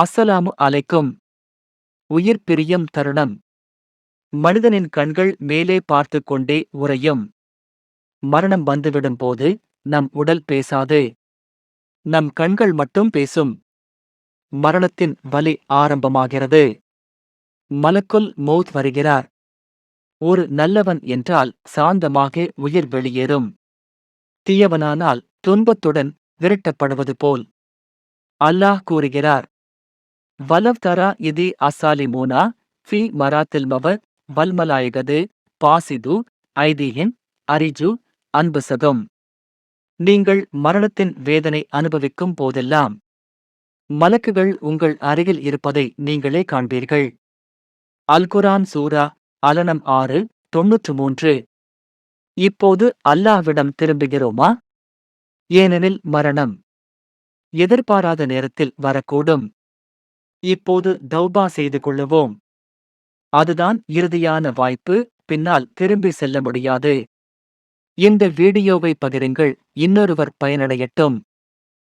அஸ்ஸலாமு அலைக்கும். உயிர் பிரியும் தருணம். மனிதனின் கண்கள் மேலே பார்த்து கொண்டே உறையும். மரணம் வந்துவிடும் போது நம் உடல் பேசாது. நம் கண்கள் மட்டும் பேசும். மரணத்தின் வலி ஆரம்பமாகிறது. மலக்குல் மௌத் வருகிறார். ஒரு நல்லவன் என்றால் சாந்தமாக உயிர் வெளியேறும். தீயவனானால் துன்பத்துடன் விரட்டப்படுவது போல். அல்லாஹ் கூறுகிறார் வலவ்தரா இதி இது அசாலிமூனா ஃபி மராத்தில் மவர் வல்மலாயகது பாசிது ஐதீஹின் அரிஜு அன்புசகம். நீங்கள் மரணத்தின் வேதனை அனுபவிக்கும் போதெல்லாம் மலக்குகள் உங்கள் அருகில் இருப்பதை நீங்களே காண்பீர்கள். அல்குரான் சூரா அலனம் ஆறு தொன்னூற்று மூன்று இப்போது அல்லாஹ்விடம் திரும்புகிறோமா? ஏனெனில் மரணம் எதிர்பாராத நேரத்தில் வரக்கூடும். இப்போது தௌபா செய்து கொள்ளுவோம். அதுதான் இறுதியான வாய்ப்பு பின்னால் திரும்பி செல்ல முடியாது. இந்த வீடியோவை பகிருங்கள் இன்னொருவர் பயனடையட்டும்.